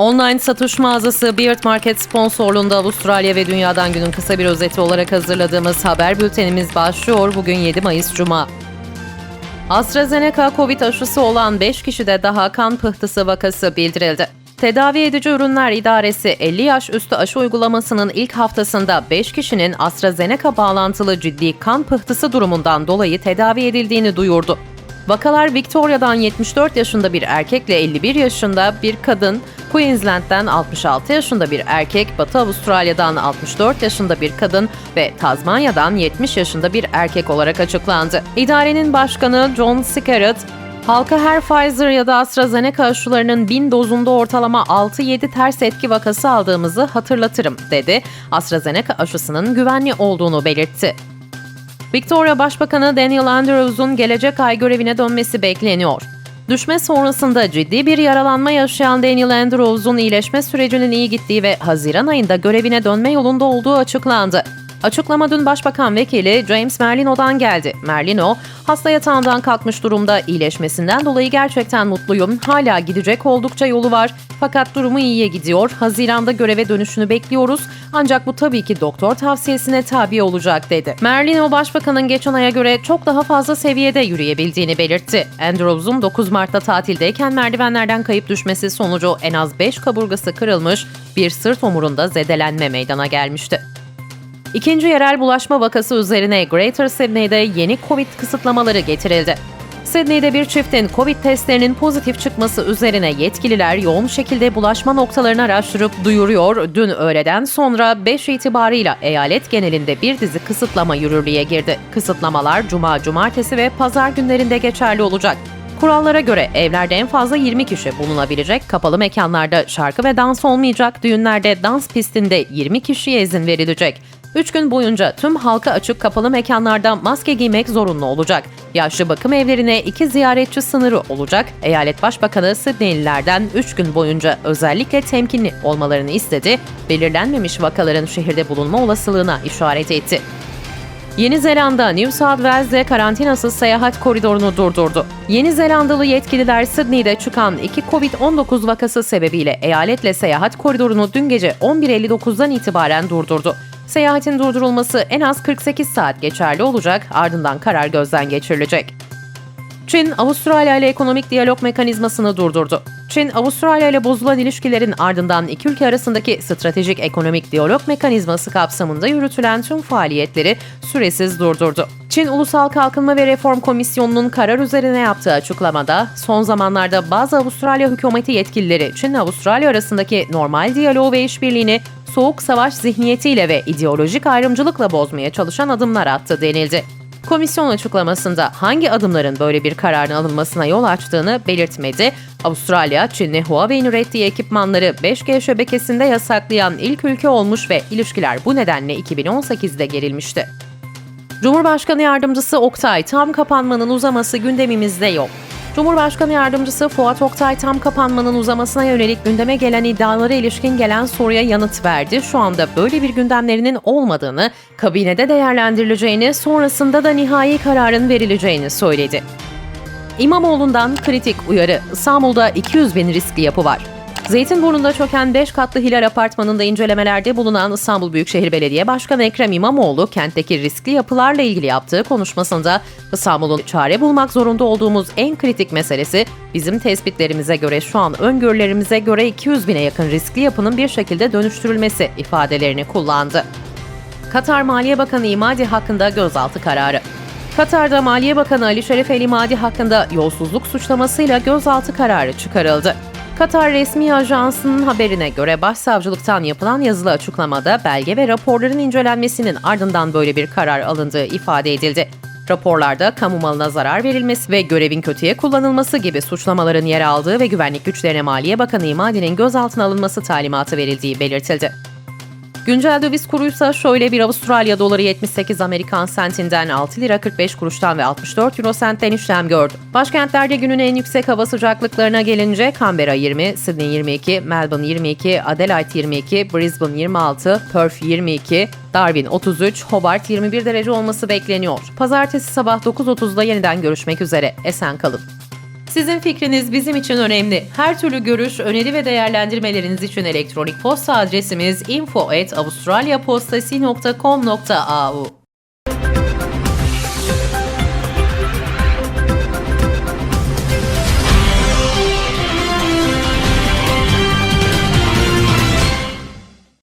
Online satış mağazası Beard Market sponsorluğunda Avustralya ve Dünya'dan günün kısa bir özeti olarak hazırladığımız haber bültenimiz başlıyor. Bugün 7 Mayıs Cuma. AstraZeneca Covid aşısı olan 5 kişide daha kan pıhtısı vakası bildirildi. Tedavi edici ürünler idaresi 50 yaş üstü aşı uygulamasının ilk haftasında 5 kişinin AstraZeneca bağlantılı ciddi kan pıhtısı durumundan dolayı tedavi edildiğini duyurdu. Vakalar Victoria'dan 74 yaşında bir erkekle 51 yaşında bir kadın, Queensland'den 66 yaşında bir erkek, Batı Avustralya'dan 64 yaşında bir kadın ve Tazmanya'dan 70 yaşında bir erkek olarak açıklandı. İdarenin başkanı John Skerritt, Halka her Pfizer ya da AstraZeneca aşılarının 1000 dozunda ortalama 6-7 ters etki vakası aldığımızı hatırlatırım, dedi. AstraZeneca aşısının güvenli olduğunu belirtti. Victoria Başbakanı Daniel Andrews'un gelecek ay görevine dönmesi bekleniyor. Düşme sonrasında ciddi bir yaralanma yaşayan Daniel Andrews'un iyileşme sürecinin iyi gittiği ve Haziran ayında görevine dönme yolunda olduğu açıklandı. Açıklama dün Başbakan Vekili James Merlino'dan geldi. Merlino, hasta yatağından kalkmış durumda iyileşmesinden dolayı gerçekten mutluyum. Hala gidecek oldukça yolu var. Fakat durumu iyiye gidiyor. Haziranda göreve dönüşünü bekliyoruz. Ancak bu tabii ki doktor tavsiyesine tabi olacak dedi. Merlino Başbakan'ın geçen aya göre çok daha fazla seviyede yürüyebildiğini belirtti. Andrews'un 9 Mart'ta tatildeyken merdivenlerden kayıp düşmesi sonucu en az 5 kaburgası kırılmış, bir sırt omurunda zedelenme meydana gelmişti. İkinci yerel bulaşma vakası üzerine Greater Sydney'de yeni Covid kısıtlamaları getirildi. Sydney'de bir çiftin Covid testlerinin pozitif çıkması üzerine yetkililer yoğun şekilde bulaşma noktalarını araştırıp duyuruyor. Dün öğleden sonra 5 itibarıyla eyalet genelinde bir dizi kısıtlama yürürlüğe girdi. Kısıtlamalar cuma, cumartesi ve pazar günlerinde geçerli olacak. Kurallara göre evlerde en fazla 20 kişi bulunabilecek, kapalı mekanlarda şarkı ve dans olmayacak, düğünlerde dans pistinde 20 kişiye izin verilecek. 3 gün boyunca tüm halka açık kapalı mekanlarda maske giymek zorunlu olacak. Yaşlı bakım evlerine 2 ziyaretçi sınırı olacak. Eyalet Başbakanı Sydneylilerden 3 gün boyunca özellikle temkinli olmalarını istedi. Belirlenmemiş vakaların şehirde bulunma olasılığına işaret etti. Yeni Zelanda, New South Wales'de karantinasız seyahat koridorunu durdurdu. Yeni Zelandalı yetkililer Sydney'de çıkan iki COVID-19 vakası sebebiyle eyaletle seyahat koridorunu dün gece 11.59'dan itibaren durdurdu. Seyahatin durdurulması en az 48 saat geçerli olacak, ardından karar gözden geçirilecek. Çin, Avustralya ile ekonomik diyalog mekanizmasını durdurdu. Çin, Avustralya ile bozulan ilişkilerin ardından iki ülke arasındaki stratejik ekonomik diyalog mekanizması kapsamında yürütülen tüm faaliyetleri süresiz durdurdu. Çin Ulusal Kalkınma ve Reform Komisyonu'nun karar üzerine yaptığı açıklamada, son zamanlarda bazı Avustralya hükümeti yetkilileri Çin-Avustralya arasındaki normal diyaloğu ve işbirliğini soğuk savaş zihniyetiyle ve ideolojik ayrımcılıkla bozmaya çalışan adımlar attı denildi. Komisyon açıklamasında hangi adımların böyle bir kararın alınmasına yol açtığını belirtmedi. Avustralya, Çin'le Huawei'nin ürettiği ekipmanları 5G şebekesinde yasaklayan ilk ülke olmuş ve ilişkiler bu nedenle 2018'de gerilmişti. Cumhurbaşkanı Yardımcısı Oktay, tam kapanmanın uzaması gündemimizde yok. Cumhurbaşkanı Yardımcısı Fuat Oktay tam kapanmanın uzamasına yönelik gündeme gelen iddialara ilişkin gelen soruya yanıt verdi. Şu anda böyle bir gündemlerinin olmadığını, kabinede değerlendirileceğini, sonrasında da nihai kararın verileceğini söyledi. İmamoğlu'ndan kritik uyarı. İstanbul'da 200 bin riskli yapı var. Zeytinburnu'nda çöken 5 katlı Hilal Apartmanı'nda incelemelerde bulunan İstanbul Büyükşehir Belediye Başkanı Ekrem İmamoğlu, kentteki riskli yapılarla ilgili yaptığı konuşmasında İstanbul'un çare bulmak zorunda olduğumuz en kritik meselesi bizim tespitlerimize göre şu an öngörülerimize göre 200 bine yakın riskli yapının bir şekilde dönüştürülmesi ifadelerini kullandı. Katar Maliye Bakanı İmadi hakkında gözaltı kararı. Katar'da Maliye Bakanı Ali Şeref El İmadi hakkında yolsuzluk suçlamasıyla gözaltı kararı çıkarıldı. Katar resmi ajansının haberine göre başsavcılıktan yapılan yazılı açıklamada belge ve raporların incelenmesinin ardından böyle bir karar alındığı ifade edildi. Raporlarda kamu malına zarar verilmesi ve görevin kötüye kullanılması gibi suçlamaların yer aldığı ve güvenlik güçlerine Maliye Bakanı İmadi'nin gözaltına alınması talimatı verildiği belirtildi. Güncel döviz kuruysa şöyle bir Avustralya doları 78 Amerikan sentinden 6 lira 45 kuruştan ve 64 euro sentten işlem gördü. Başkentlerde günün en yüksek hava sıcaklıklarına gelince Canberra 20, Sydney 22, Melbourne 22, Adelaide 22, Brisbane 26, Perth 22, Darwin 33, Hobart 21 derece olması bekleniyor. Pazartesi sabah 9.30'da yeniden görüşmek üzere. Esen kalın. Sizin fikriniz bizim için önemli. Her türlü görüş, öneri ve değerlendirmeleriniz için elektronik posta adresimiz info@avustralyapostasi.com.au